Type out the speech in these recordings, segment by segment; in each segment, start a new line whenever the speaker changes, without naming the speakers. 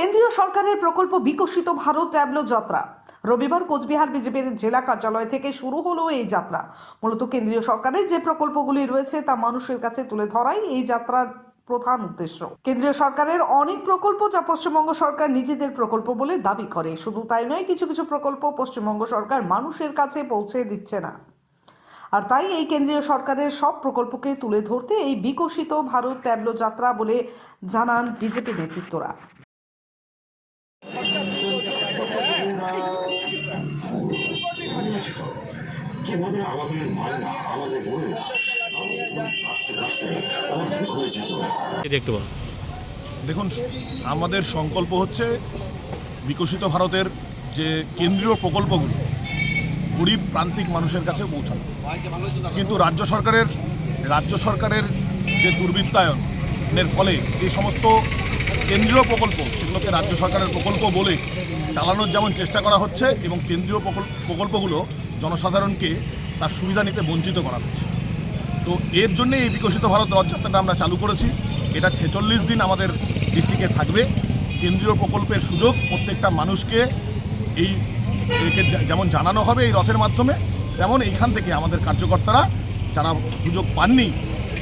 কেন্দ্রীয় সরকারের প্রকল্প বিকশিত ভারত ট্যাবলো যাত্রা। রবিবার কোচবিহার বিজেপির জেলা কার্যালয় থেকে শুরু হলো এই যাত্রা। মূলত কেন্দ্রীয় সরকারের যে প্রকল্পগুলি রয়েছে তা মানুষের কাছে তুলে ধরাই এই যাত্রার প্রধান উদ্দেশ্য। কেন্দ্রীয় সরকারের অনেক প্রকল্প যা পশ্চিমবঙ্গ সরকার নিজেদের প্রকল্প বলে দাবি করে। শুধু তাই নয়, কিছু কিছু প্রকল্প পশ্চিমবঙ্গ সরকার মানুষের কাছে পৌঁছে দিচ্ছে না। আর তাই এই কেন্দ্রীয় সরকারের সব প্রকল্পকে তুলে ধরতে এই বিকশিত ভারত ট্যাবলো যাত্রা বলে জানান বিজেপি নেতৃত্বরা।
মায়েরা, আমাদের বোনেরা আস্তে আস্তে হয়ে যেত
দেখুন, আমাদের সংকল্প হচ্ছে বিকশিত ভারতের যে কেন্দ্রীয় প্রকল্পগুলো, গরিব প্রান্তিক মানুষের কাছে পৌঁছানো। কিন্তু রাজ্য সরকারের রাজ্য সরকারের যে দুর্বৃত্তায়নের ফলে যে সমস্ত কেন্দ্রীয় প্রকল্প সেগুলোকে রাজ্য সরকারের প্রকল্প বলে চালানোর যেমন চেষ্টা করা হচ্ছে এবং কেন্দ্রীয় প্রকল্পগুলো জনসাধারণকে তার সুবিধা নিতে বঞ্চিত করা হচ্ছে। তো এর জন্য এই বিকশিত ভারত রথযাত্রাটা আমরা চালু করেছি। এটা ছেচল্লিশ দিন আমাদের ডিস্ট্রিক্টে থাকবে। কেন্দ্রীয় প্রকল্পের সুযোগ প্রত্যেকটা মানুষকে এই যেমন জানানো হবে এই রথের মাধ্যমে, তেমন এইখান থেকে আমাদের কার্যকর্তারা যারা সুযোগ পাননি,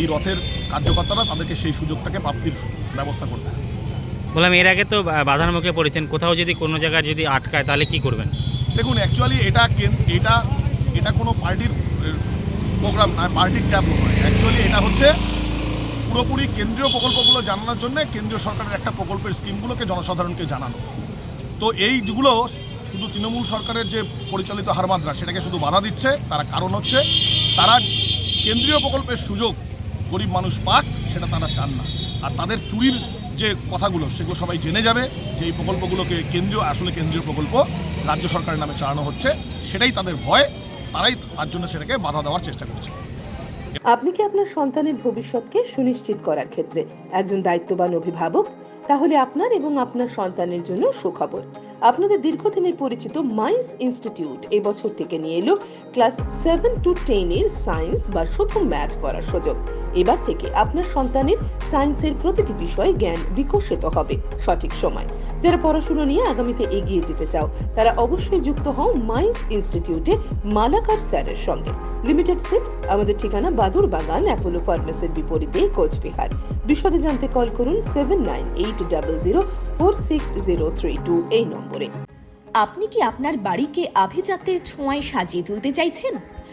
এই রথের কার্যকর্তারা তাদেরকে সেই সুযোগটাকে প্রাপ্তির ব্যবস্থা করবে
বললাম, এর আগে তো বাধার মুখে পড়েছেন, কোথাও যদি কোনো জায়গায় যদি আটকায়, তাহলে কি করবেন?
দেখুন অ্যাকচুয়ালি এটা এটা এটা কোনো পার্টির প্রোগ্রাম না পার্টির চাপ নয়। অ্যাকচুয়ালি এটা হচ্ছে পুরোপুরি কেন্দ্রীয় প্রকল্পগুলো জানানোর জন্য কেন্দ্রীয় সরকারের একটা প্রকল্পের স্কিমগুলোকে জনসাধারণকে জানানো। তো এইগুলো শুধু তৃণমূল সরকারের যে পরিচালিত হারমাদ্রা, সেটাকে শুধু বাধা দিচ্ছে, তারা কারণ হচ্ছে তারা কেন্দ্রীয় প্রকল্পের সুযোগ গরিব মানুষ পাক, সেটা তারা চান না। আর তাদের চুরির যে কথাগুলো, সেগুলো সবাই জেনে যাবে যে এই প্রকল্পগুলোকে কেন্দ্রীয়, আসলে কেন্দ্রীয় প্রকল্প রাজ্য সরকারের নামে চালানো হচ্ছে। সেটাই তাদের ভয়, তারাই তার জন্য সেটাকে বাধা দেওয়ার চেষ্টা করছে।
আপনি কি আপনার সন্তানের ভবিষ্যৎকে সুনিশ্চিত করার ক্ষেত্রে একজন দায়িত্ববান অভিভাবক? তাহলে আপনার এবং আপনার সন্তানের জন্য সুখবর। আপনাদের দীর্ঘদিনের পরিচিত মাইন্স ইনস্টিটিউট এবছর থেকে নিয়ে এলো ক্লাস সেভেন টু টেন এর সায়েন্স বা শুধু ম্যাথ পড়ার সুযোগ। এবার থেকে আপনার সন্তানের সায়েন্সের প্রতিটি বিষয়ে জ্ঞান বিকশিত হবে সঠিক সময়। যারা পড়াশোনা নিয়ে আগামীতে এগিয়ে যেতে চাও, তারা অবশ্যই যুক্ত হও মাইন্স ইনস্টিটিউটে মালাকার স্যারের সঙ্গে। লিমিটেড সিট আমাদের ঠিকানা বাদুর বাগান, অ্যাপোলো ফার্মেসির বিপরীতে কোচবিহার। বিশদে জানতে কল করুন seven nine eight double zero four six zero three two এই নম্বরে।
আপনি কি আপনার বাড়িকে আভিজাত্যের ছোঁয়ায় সাজিয়ে তুলতে চাইছেন?